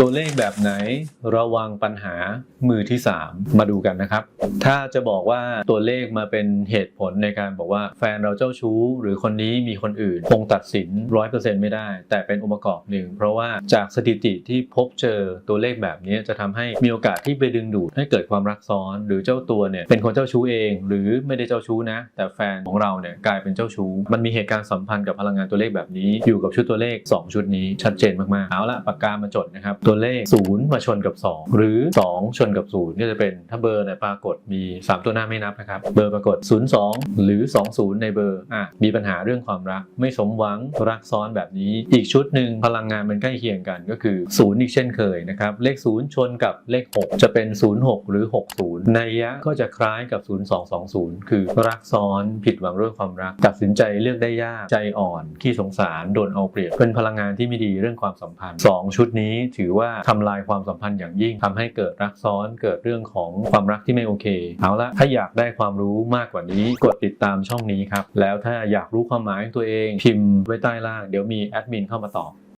ตัวเลขแบบไหนระวังปัญหามือที่ 3 มาดูกันนะครับ ถ้าจะบอกว่าตัวเลขมาเป็นเหตุผลในการบอกว่าแฟนเราเจ้าชู้ หรือคนนี้มีคนอื่น คงตัดสิน 100%ไม่ได้ แต่เป็นองค์ประกอบหนึ่ง เพราะว่าจากสถิติที่พบเจอตัวเลขแบบนี้จะทำให้มีโอกาสที่ไปดึงดูดให้เกิดความรักซ้อน หรือเจ้าตัวเนี่ยเป็นคนเจ้าชู้เอง หรือไม่ได้เจ้าชู้นะ แต่แฟนของเราเนี่ยกลายเป็นเจ้าชู้ มันมีเหตุการณ์สัมพันธ์กับพลังงานตัวเลขแบบนี้ อยู่กับชุดตัวเลข 2 ชุดนี้ชัดเจนมากๆเอาละปากกามาจดนะครับตัวเลข 0 มาชนกับ 2 หรือ 2 ชนกับ 0 ก็จะเป็นถ้าเบอร์เนี่ยปรากฏมี 3 ตัวหน้าไม่นับนะครับ เบอร์ปรากฏ 0 2 หรือ 20 ในเบอร์อะมีปัญหาเรื่องความรัก ไม่สมหวังรักซ้อนแบบนี้ อีกชุดหนึ่งพลังงานมันใกล้เคียงกันก็คือ 0 อีกเช่นเคยนะครับ เลข 0 ชนกับเลข 6 จะเป็น 06 หรือ 60 ในยะก็จะคล้ายกับ 0220 คือรักซ้อนผิดหวังเรื่องความรัก ตัดสินใจเลือกได้ยากใจอ่อนขี้สงสารโดนเอาเปรียบเป็นพลังงานที่ไม่ดีเรื่องความสัมพันธ์ 2 ชุดนี้ถือว่าทำลายความสัมพันธ์อย่างยิ่งทำให้เกิดรักซ้อนเกิดเรื่องของความรักที่ไม่โอเค เอาละถ้าอยากได้ความรู้มากกว่านี้กดติดตามช่องนี้ครับ แล้วถ้าอยากรู้ความหมายของตัวเอง พิมพ์ไว้ใต้ล่าง เดี๋ยวมีแอดมินเข้ามาตอบ